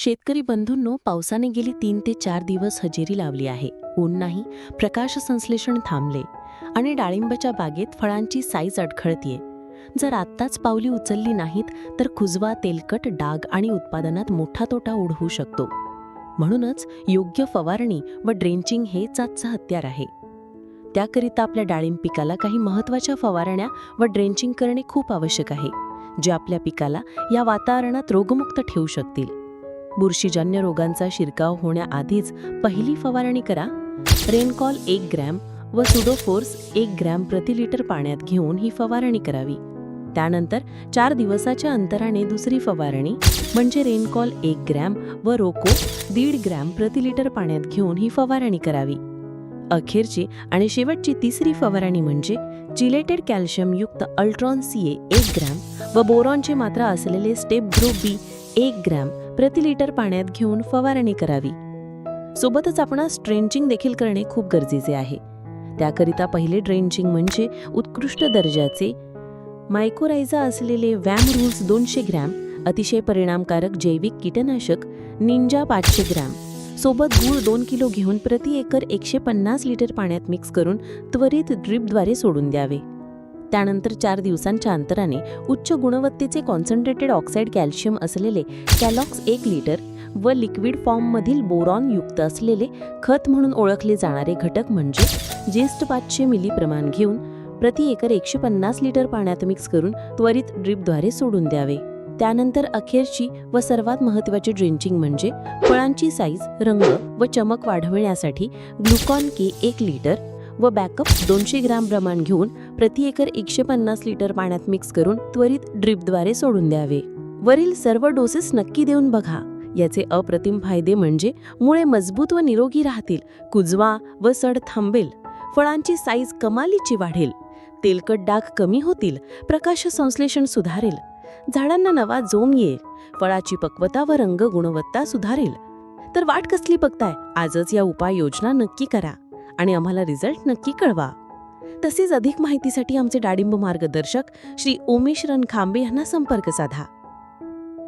शेतकरी बंधूंनो पावसाने गेली तीन ते चार दिवस हजेरी लावली आहे. ऊन नाही प्रकाश संश्लेषण थांबले आणि डाळिंबाच्या बागेत फळांची साईज अडखळतीये. जर आत्ताच पावली उचलली नाहीत तर खुजवा तेलकट डाग आणि उत्पादनात मोठा तोटा ओढवू शकतो. म्हणूनच योग्य फवारणी व ड्रेंचिंग हेच आजचं हत्यार आहे. त्याकरिता आपल्या डाळिंब पिकाला काही महत्त्वाच्या फवारण्या व ड्रेंचिंग करणे खूप आवश्यक आहे जे आपल्या पिकाला या वातावरणात रोगमुक्त ठेवू शकतील. बुरशीजन्य रोगांचा शिरकाव होण्याआधीच पहिली फवारणी करा. रेनकॉल एक ग्रॅम व सुडोफोर्स एक ग्रॅम प्रति लिटर पाण्यात घेऊन ही फवारणी करावी. त्यानंतर चार दिवसाच्या अंतराने दुसरी फवारणी म्हणजे रेनकॉल एक ग्रॅम व रोको दीड ग्रॅम प्रति लिटर पाण्यात घेऊन ही फवारणी करावी. अखेरची आणि शेवटची तिसरी फवारणी म्हणजे चिलेटेड कॅल्शियमयुक्त अल्ट्रॉन सी ए एक ग्रॅम व बोरॉनची मात्रा असलेले स्टेप ग्रुप बी एक ग्रॅम प्रति लिटर पाण्यात घेऊन फवारणी करावी. सोबतच आपणास स्ट्रेंचिंग देखील करणे खूप गरजेचे आहे. त्याकरिता पहिले ड्रेंचिंग म्हणजे उत्कृष्ट दर्जाचे मायकोरायझा असलेले वॅम रूल्स दोनशे ग्रॅम अतिशय परिणामकारक जैविक कीटनाशक निंजा पाचशे ग्रॅम. सोबत गूळ दोन किलो घेऊन प्रति एकर एकशे पन्नास लिटर पाण्यात मिक्स करून त्वरित ड्रिपद्वारे सोडून द्यावे. त्यानंतर चार दिवसांच्या अंतराने उच्च गुणवत्तेचे कॉन्सन्ट्रेटेड ऑक्साईड कॅल्शियम असलेले कॅलॉक्स एक लिटर व लिक्विड फॉर्ममधील बोरॉन युक्त असलेले खत म्हणून ओळखले जाणारे घटक म्हणजे जेस्ट पाचशे मिली प्रमाण घेऊन प्रति एकर एकशे पन्नास लिटर पाण्यात मिक्स करून त्वरित ड्रिपद्वारे सोडून द्यावे. त्यानंतर अखेरची व सर्वात महत्त्वाची ड्रेंचिंग म्हणजे फळांची साईज रंग व चमक वाढविण्यासाठी ग्लुकॉन के एक लिटर व बॅकअप दोनशे ग्राम प्रमाण घेऊन प्रति एकर एकशे पन्नास लिटर पाण्यात मिक्स करून त्वरित ड्रिपद्वारे सोडून द्यावे. वरील सर्व डोसेस नक्की देऊन बघा. याचे अप्रतिम फायदे म्हणजे मुळे मजबूत व निरोगी राहतील कुजवा व सड थांबेल फळांची साईज कमालीची वाढेल तेलकट डाग कमी होतील प्रकाश संश्लेषण सुधारेल झाडांना नवा जोम येईल फळाची पक्वता व रंग गुणवत्ता सुधारेल. तर वाट कसली बघताय? आजच या उपाययोजना नक्की करा आणि आम्हाला रिझल्ट नक्की कळवा. तसेच अधिक माहितीसाठी आमचे डाळिंब मार्गदर्शक श्री ओमेश रणखांबे यांना संपर्क साधा.